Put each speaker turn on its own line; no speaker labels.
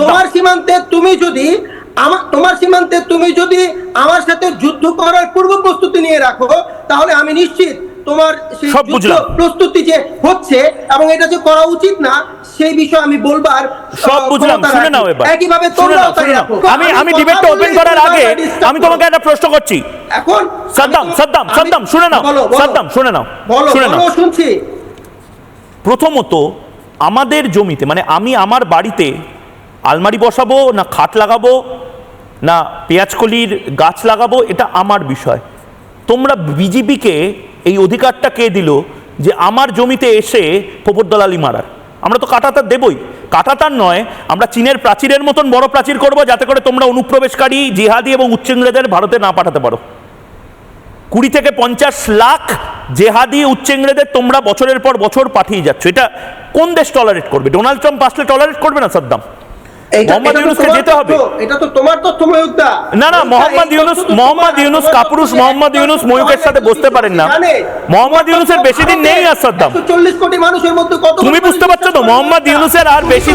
তোমার সীমান্তে তুমি যদি আমার তোমার সীমান্তে তুমি যদি আমার সাথে যুদ্ধ করার পূর্ব প্রস্তুতি নিয়ে রাখো তাহলে আমি নিশ্চিত তোমার
সব
প্রস্তুতি যে হচ্ছে এবং এটা যে করা উচিত না সেই বিষয়ে আমি বলবার
সব বুঝলাম। শুনে নাও এবার।
একইভাবে
শুনে
তোমরাও তাই রাখো।
আমি আমি ডিবেটটা ওপেন করার আগে আমি তোমাকে একটা প্রশ্ন করছি।
এখন
সাদ্দাম সাদ্দাম সাদ্দাম শুনে নাও। সাদ্দাম শুনে নাও।
বলো
শুনে নাও।
শুনছি।
প্রথমত আমাদের জমিতে মানে আমি আমার বাড়িতে আলমারি বসাবো, না খাট লাগাবো, না পেঁয়াজকলির গাছ লাগাবো, এটা আমার বিষয়। তোমরা বিজেপিকে এই অধিকারটা কে দিল? যে আমার জমিতে এসে পোপর দলালি মারার। আমরা তো কাটাতার দেবই। কাটাতার নয়, আমরা চীনের প্রাচীরের মতন বড় প্রাচীর করব, যাতে করে তোমরা অনুপ্রবেশকারী, জিহাদি এবং উচ্চেংরেদের ভারতে না পাঠাতে পারো। কুড়ি থেকে পঞ্চাশ লাখ জেহাদি উচ্চেংরেদের তোমরা বছরের পর বছর পাঠিয়ে যাচ্ছ। এটা কোন দেশ টলারেট করবে? ডোনাল্ড ট্রাম্প আসলে টলারেট করবে না সাদ্দাম? মোহাম্মদ ইউনুসকে যেতে হবে।
এটা তো তোমার তথ্য ময়ূকদা
না না মোহাম্মদ ইউনুস মোহাম্মদ ইউনুস কাপুরুষ মোহাম্মদ ইউনুস ময়ূকের সাথে বসতে পারেন না। মোহাম্মদ ইউনুসের বেশি দিন নেই আর সাদ্দাম
140 কোটি মানুষের মধ্যে কত
তুমি বুঝতে পারছ তো মোহাম্মদ ইউনুসের আর বেশি